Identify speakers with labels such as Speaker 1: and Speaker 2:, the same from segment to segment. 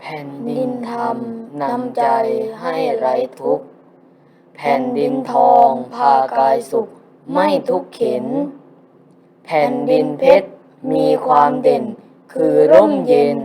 Speaker 1: แผ่นดินธรรมนำใจให้ไร้ทุกข์ แผ่นดินทองพากายสุขไม่ทุกข์เข็น แผ่นดินเพชรมีความเด่นคือร่มเย็น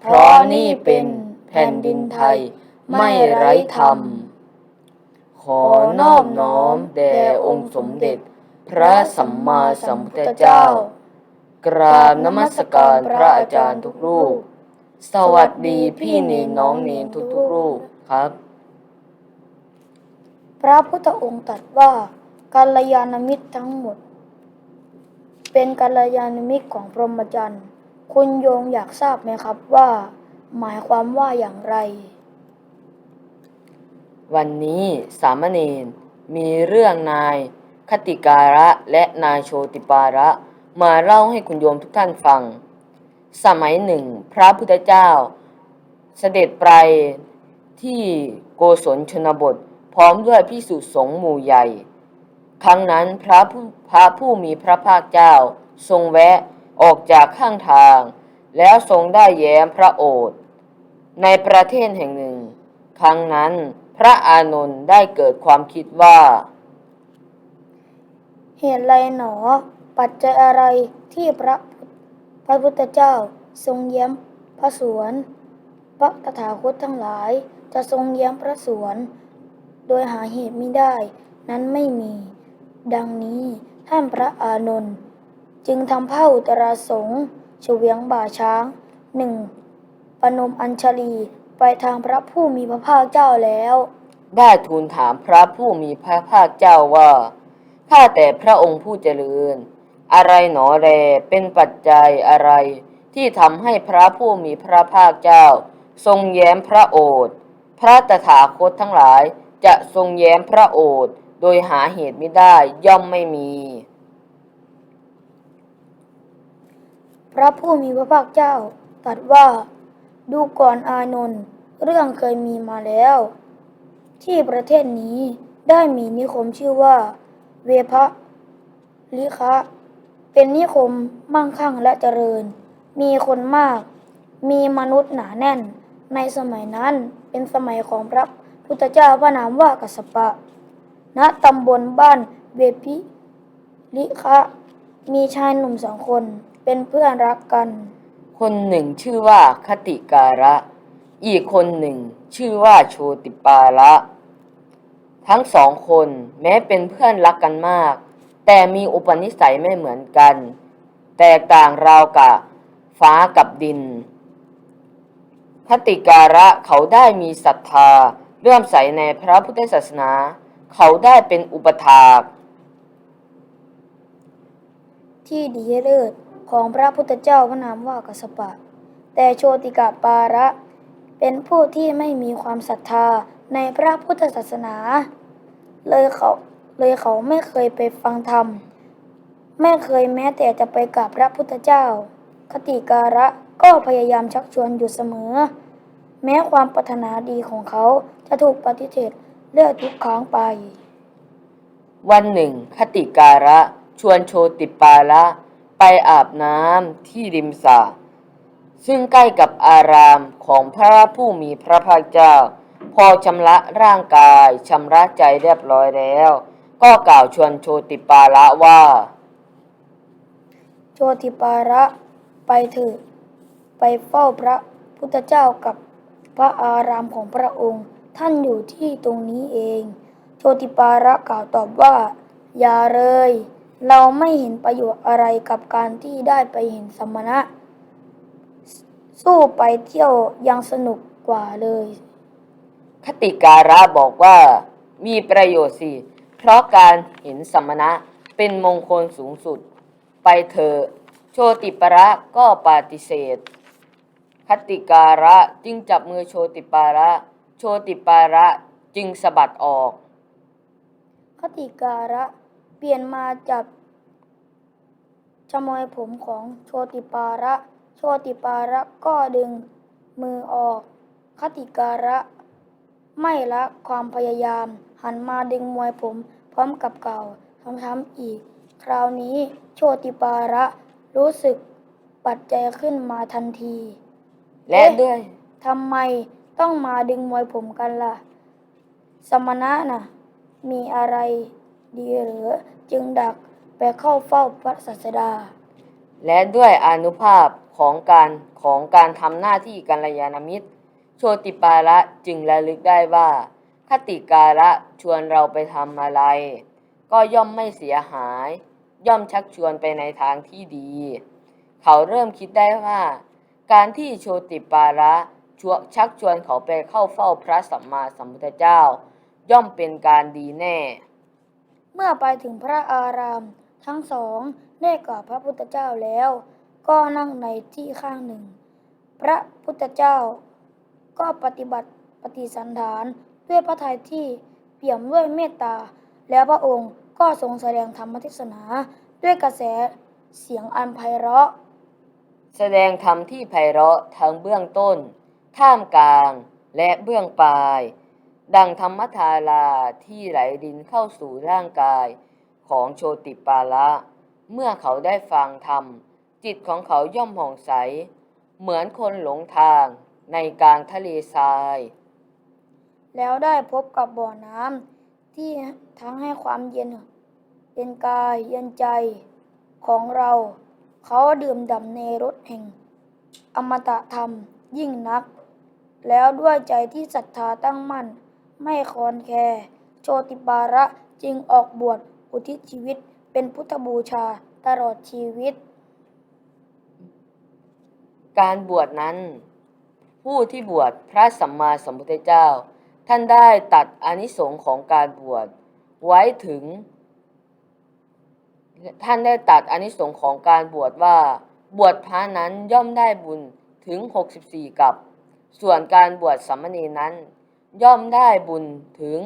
Speaker 1: เพราะนี่เป็นแผ่นดินไทยไม่ไร้ธรรม ขอนอบน้อมแด่องค์สมเด็จ พระสัมมาสัมพุทธเจ้า กราบนมัสการพระอาจารย์ทุกรูป สวัสดีพี่เนนน้องเนนทุกทุกๆรูปครับ
Speaker 2: พระพุทธองค์ตรัสว่ากัลยาณมิตรทั้งหมด เป็นกัลยาณมิตรของพรหมจรรย์ คุณโยงอยากทราบไหมครับว่า หมายความว่าอย่างไร
Speaker 1: วันนี้สามเณรมีเรื่องนายคติการะและนายโชติปาระ มาเล่าให้คุณโยมทุกท่านฟัง สมัยหนึ่ง พระพุทธเจ้า เสด็จไปที่โกศลชนบท พร้อมด้วยพิสุสงฆ์หมู่ใหญ่ ครั้งนั้นพระผู้พระผู้มีพระภาคเจ้า ทรงแวะออกจากข้างทาง แล้วทรงได้แย้มพระโอษฐ์ในประเทศแห่งหนึ่ง ครั้งนั้นพระอานนท์ได้เกิดความคิดว่า
Speaker 2: เหตุไรหนอ ปัจจัยอะไรที่พระ พระพุทธเจ้าทรงเย้มพระสวน พระตถาคตทั้งหลายจะทรงเย้มพระสวน โดยหาเหตุไม่ได้ นั้นไม่มี ดังนี้ท่านพระอานนท์จึงทำผ้าอุตราสงฆ์เฉวียงบ่าช้างหนึ่งปนมอัญชลีไปทางพระผู้มีพระภาคเจ้าแล้ว
Speaker 1: ได้ทูลถามพระผู้มีพระภาคเจ้าว่า ข้าแต่พระองค์ผู้เจริญ อะไรหนอแลเป็นปัจจัยอะไร ที่ทำให้พระผู้มีพระภาคเจ้า ทรงแย้มพระโอษฐ์พระตถาคตทั้งหลายจะทรงแย้มพระโอษฐ์โดยหาเหตุไม่ได้ย่อมไม่มี
Speaker 2: พระผู้มีพระภาคเจ้าตรัสว่า ดูก่อนอานนท์เรื่องเคยมีมาแล้ว ที่ประเทศนี้ได้มีนิคมชื่อว่า เวพะลิคะ เป็นนิคมมั่งคั่งและเจริญ มีคนมาก มีมนุษย์หนาแน่น ในสมัยนั้นเป็นสมัยของพระพุทธเจ้าพระนามว่ากัสปะ ณตำบลบ้านเวพิลิคะมีชายหนุ่มสองคนเป็นเพื่อนรักกัน
Speaker 1: คนหนึ่งชื่อว่าคติการะ อีกคนหนึ่งชื่อว่าโชติปาระ ทั้งสองคนแม้เป็นเพื่อนรักกันมาก แต่มีอุปนิสัยไม่เหมือนกัน แตกต่างราวกับฟ้ากับดินคติการะเขาได้มีศรัทธาเลื่อมใสในพระพุทธศาสนา เขาได้เป็นอุปถาก
Speaker 2: ที่ดีเลิศของพระพุทธเจ้าพระนามว่ากัสสปะ แต่โชติกาปาระ เป็นผู้ที่ไม่มีความศรัทธาในพระพุทธศาสนา เลยเขา เลยเขาไม่เคยไปฟังธรรม ไม่เคยแม้แต่จะไปกราบพระพุทธเจ้า คติการะก็พยายามชักชวนอยู่เสมอ แม้ความปรารถนาดีของเขาจะถูกปฏิเสธเลือกทุกครั้งไป
Speaker 1: วันหนึ่ง คติการะชวนโชติปาระไปอาบน้ำที่ริมสระซึ่งใกล้กับอารามของพระผู้มีพระภาคเจ้า พอชำระร่างกายชำระใจเรียบร้อยแล้ว ก็กล่าวชวนโชติปาระว่า
Speaker 2: โชติปาระไปเถิดไปเฝ้าพระพุทธเจ้ากับพระอารามของพระองค์ ท่านอยู่ที่ตรงนี้เอง โชติปาระกล่าวตอบว่า อย่าเลย เราไม่เห็นประโยชน์อะไรกับการที่ได้ไปเห็นสมณะ สู้ไปเที่ยวยังสนุกกว่าเลย
Speaker 1: คติการะบอกว่ามีประโยชน์สิ เพราะการเห็นสมณะเป็นมงคลสูงสุด ไปเถอะโชติประก็ปฏิเสธคติการะจึงจับมือโชติปาระ โชติปาระจึงสะบัดออก
Speaker 2: คติการะเปลี่ยนมาจับชมอยผมของโชติปาระ โชติปาระก็ดึงมือออกคติการะ ไม่ละความพยายาม หันมาดึงมวยผม พร้อมกับเก่าซ้ำๆอีก คราวนี้โชติปาระรู้สึกปัจจัยขึ้นมาทันที
Speaker 1: และ
Speaker 2: เอ๊ะ
Speaker 1: ด้วย
Speaker 2: ทำไมต้องมาดึงมวยผมกันล่ะ สมณะน่ะ มีอะไรดีหรือจึงดักไปเข้าเฝ้าพระศาสดา
Speaker 1: และด้วยอานุภาพของการของการทำหน้าที่กัลยาณมิตร โชติปาละจึงระลึกได้ว่า คติกาละชวนเราไปทำอะไร ก็ย่อมไม่เสียหาย ย่อมชักชวนไปในทางที่ดี เขาเริ่มคิดได้ว่า การที่โชติปาละชวชักชวนเขาไปเข้าเฝ้าพระสัมมาสัมพุทธเจ้า ย่อมเป็นการดีแน่
Speaker 2: เมื่อไปถึงพระอาราม ทั้งสองได้กราบพระพุทธเจ้าแล้ว ก็นั่งในที่ข้างหนึ่ง พระพุทธเจ้า ก็ปฏิบัติปฏิสันฐาน ด้วยพระทัยที่เปี่ยมด้วยเมตตา แล้วพระองค์ก็ทรงแสดงธรรมเทศนา ด้วยกระแสเสียงอันไพเราะ
Speaker 1: แสดงธรรมที่ไพเราะทั้งเบื้องต้น ท่ามกลางและเบื้องปลาย ดังธรรมทาราที่ไหลดินเข้าสู่ร่างกายของโชติปาละ เมื่อเขาได้ฟังธรรม จิตของเขาย่อมผ่องใส เหมือนคนหลงทางในกลางทะเลทราย
Speaker 2: แล้วได้พบกับบ่อน้ำที่ทั้งให้ความเย็นเป็นกายเย็นใจของเรา เขาดื่มด่ำในรสแห่ง อมตะธรรมยิ่งนัก แล้วด้วยใจที่ศรัทธาตั้งมั่น ไม่คลอนแคลนโชติปาระจึงออกบวชอุทิศชีวิตเป็นพุทธบูชาตลอดชีวิต
Speaker 1: การบวชนั้น ผู้ที่บวชพระสัมมาสัมพุทธเจ้า ท่านได้ตัดอานิสงส์ของการบวชไว้ถึง ท่านได้ตัดอานิสงส์ของการบวชว่า บวชพระนั้นย่อมได้บุญถึง 64 กับ ส่วนการบวชสามเณรนั้น ย่อมได้บุญถึง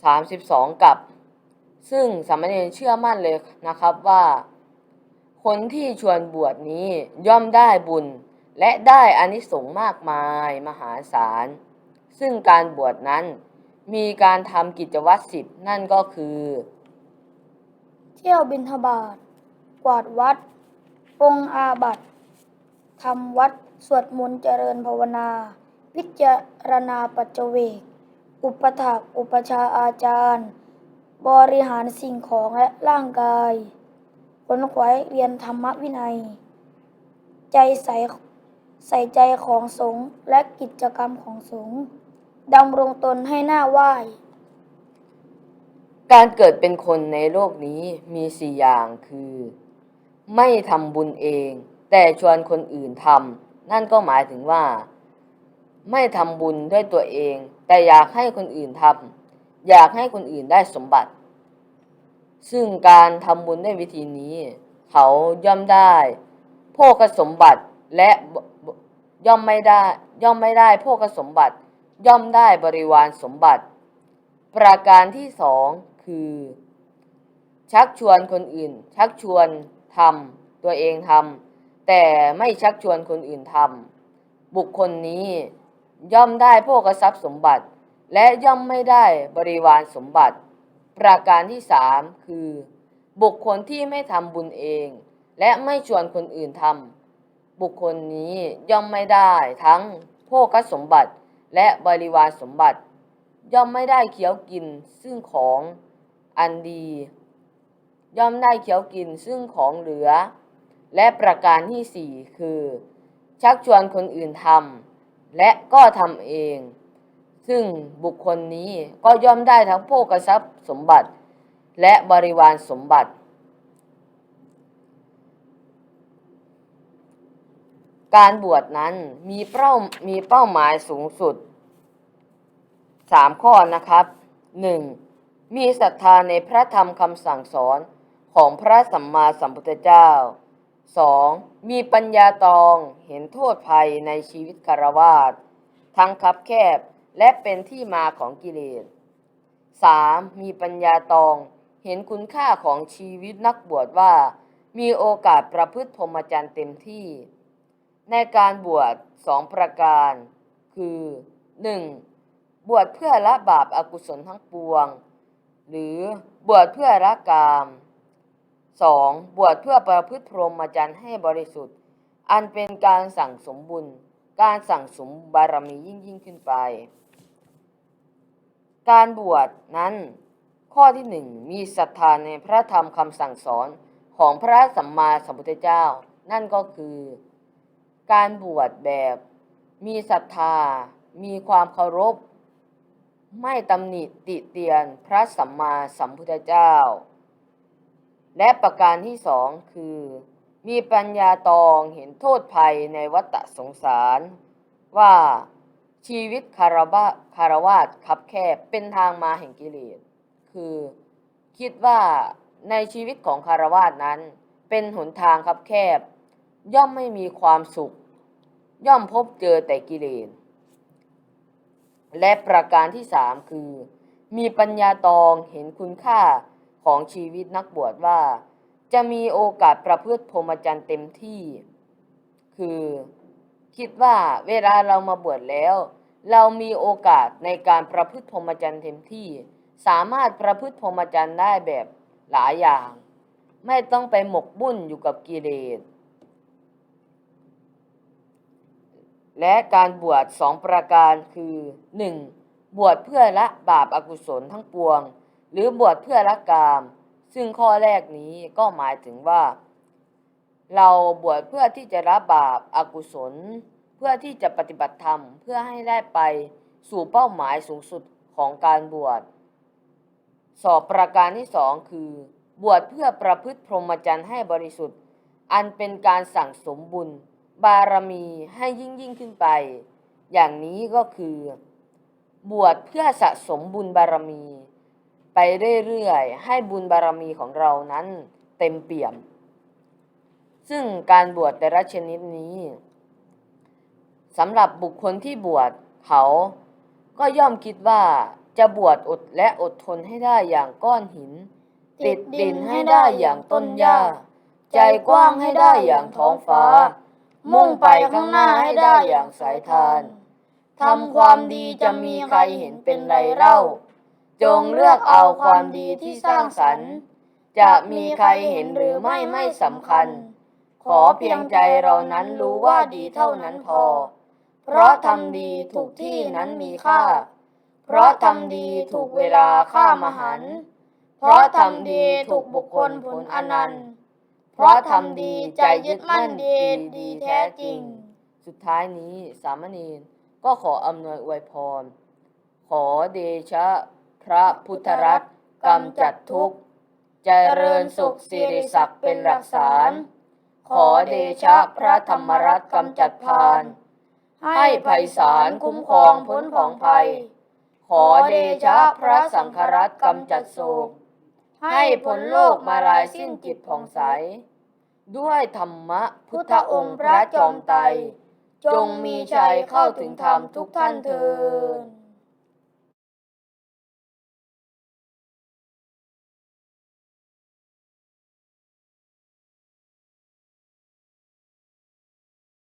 Speaker 1: 32 กับ ซึ่งสามเณรเชื่อมั่นเลยนะครับว่า คนที่ชวนบวชนี้ย่อมได้บุญ และได้อานิสงส์มากมายมหาศาล ซึ่งการบวชนั้นมีการทำกิจวัตรสิบนั่นก็คือ
Speaker 2: เที่ยวบิณฑบาตกวาดวัดปงอาบัตทำวัด สวดมนต์เจริญภาวนาพิจารณาปัจเจเวก อุปถากอุปชาอาจารย์ บริหารสิ่งของและร่างกายขนขวายเรียนธรรมวินัย ใจใส ใส่ใจของสงฆ์และกิจกรรมของสงฆ์ดำรงตนให้หน้าไหว้
Speaker 1: การเกิดเป็นคนในโลกนี้มีสี่อย่างคือ ไม่ทำบุญเอง แต่ชวนคนอื่นทำนั่นก็หมายถึงว่า ไม่ทำบุญด้วยตัวเอง แต่อยากให้คนอื่นทำอยากให้คนอื่นได้สมบัติ ซึ่งการทำบุญด้วยวิธีนี้ เขาย่อมได้โภคสมบัติและ ย่อมไม่ได้ย่อมไม่ได้โภคสมบัติ ย่อมได้บริวารสมบัติ ประการที่สองคือ ชักชวนคนอื่น ชักชวนทำตัวเองทำแต่ไม่ชักชวนคนอื่นทำบุคคลนี้ย่อมได้โภคทรัพย์สมบัติ และย่อมไม่ได้บริวารสมบัติ ประการที่สามคือ บุคคลที่ไม่ทำบุญเอง และไม่ชวนคนอื่นทำ บุคคลนี้ย่อมไม่ได้ทั้งโภคสมบัติและบริวารสมบัติ ย่อมไม่ได้เคี้ยวกินซึ่งของอันดี ย่อมได้เคี้ยวกินซึ่งของเหลือ และประการที่สี่คือ ชักชวนคนอื่นทำและก็ทำเอง ซึ่งบุคคลนี้ก็ย่อมได้ทั้งโภคทรัพย์สมบัติ และบริวารสมบัติ การบวชนั้นมีเป้ามีเป้าหมายสูงสุดสามข้อนะครับหนึ่งมีศรัทธาในพระธรรมคำสั่งสอนของพระสัมมาสัมพุทธเจ้าสองมีปัญญาตองเห็นโทษภัยในชีวิตคารวาสทั้งคับแคบและเป็นที่มาของกิเลสสามมีปัญญาตองเห็นคุณค่าของชีวิตนักบวชว่า มีโอกาสประพฤติพรหมจรรย์เต็มที่ ในการบวชสองประการ คือ 1. บวชเพื่อละบาปอากุศลทั้งปวง หรือบวชเพื่อละกาม 2. บวชเพื่อประพฤติพรหมจรรย์ให้บริสุทธิ์ อันเป็นการสั่งสมบุญ การสั่งสมบารมียิ่งยิ่งขึ้นไป การบวชนั้น ข้อที่หนึ่งมีศรัทธาในพระธรรมคำสั่งสอนของพระสัมมาสัมพุทธเจ้า นั่นก็คือ การบวชแบบมีศรัทธา มีความเคารพ ไม่ตำหนิติเตียนพระสัมมาสัมพุทธเจ้า และประการที่สองคือ มีปัญญาตองเห็นโทษภัยในวัฏสงสารว่าชีวิตคารวะคารวาสคับแคบเป็นทางมาแห่งกิเลส คือคิดว่าในชีวิตของคารวาสนั้น เป็นหนทางคับแคบ ย่อมไม่มีความสุข ย่อมพบเจอแต่กิเลสและประการที่สามคือ มีปัญญาตองเห็นคุณค่าของชีวิตนักบวชว่า จะมีโอกาสประพฤติพรหมจรรย์เต็มที่ คือคิดว่าเวลาเรามาบวชแล้ว เรามีโอกาสในการประพฤติพรหมจรรย์เต็มที่ สามารถประพฤติพรหมจรรย์ได้แบบหลายอย่าง ไม่ต้องไปหมกบุ่นอยู่กับกิเลส และการบวชสองประการคือ 1. บวชเพื่อละบาปอากุศลทั้งปวง หรือบวชเพื่อละกาม ซึ่งข้อแรกนี้ก็หมายถึงว่า เราบวชเพื่อที่จะละบาปอากุศล เพื่อที่จะปฏิบัติธรรมเพื่อให้ได้ไปสู่เป้าหมายสูงสุดของการบวชสอบประการที่สองคือ บวชเพื่อประพฤติพรหมจรรย์ให้บริสุทธิ์ อันเป็นการสั่งสมบุญ บารมีให้ยิ่งยิ่งขึ้นไป อย่างนี้ก็คือ บวชเพื่อสะสมบุญบารมี ไปเรื่อยๆ ให้บุญบารมีของเรานั้นเต็มเปี่ยม ซึ่งการบวชแต่ละชนิดนี้สำหรับบุคคลที่บวชเขาก็ย่อมคิดว่าจะบวชอดและอดทนให้ได้อย่างก้อนหิน ติดดินให้ได้อย่างต้นหญ้า ใจกว้างให้ได้อย่างท้องฟ้า มุ่งไปข้างหน้าให้ได้อย่างสายทานทำความดีจะมีใครเห็นเป็นไรเล่า จงเลือกเอาความดีที่สร้างสรรค์ จะมีใครเห็นหรือไม่ไม่สำคัญ ขอเพียงใจเรานั้นรู้ว่าดีเท่านั้นพอ เพราะทำดีถูกที่นั้นมีค่า เพราะทำดีถูกเวลาค่ามหัน เพราะทำดีถูกบุคคลผลอนันต์ เพราะทำดีใจยึดมั่นดีดีแท้จริง สุดท้ายนี้สามเณรก็ขออำนวยอวยพร ขอเดชะพระพุทธรัตน์กำจัดทุกข์เจริญสุขสิริศักดิ์เป็นหลักฐาน ขอเดชะพระธรรมรัตน์กำจัดพาน ให้ไพศาลคุ้มครองพ้นของภัย ขอเดชะพระสังฆรัตน์กำจัดโศก ให้พ้นโลกมาลายสิ้นจิตผ่องใส ด้วยธรรมะพุทธองค์พระจอมไตรจงมีชัยเข้าถึงธรรมทุกท่านเทิด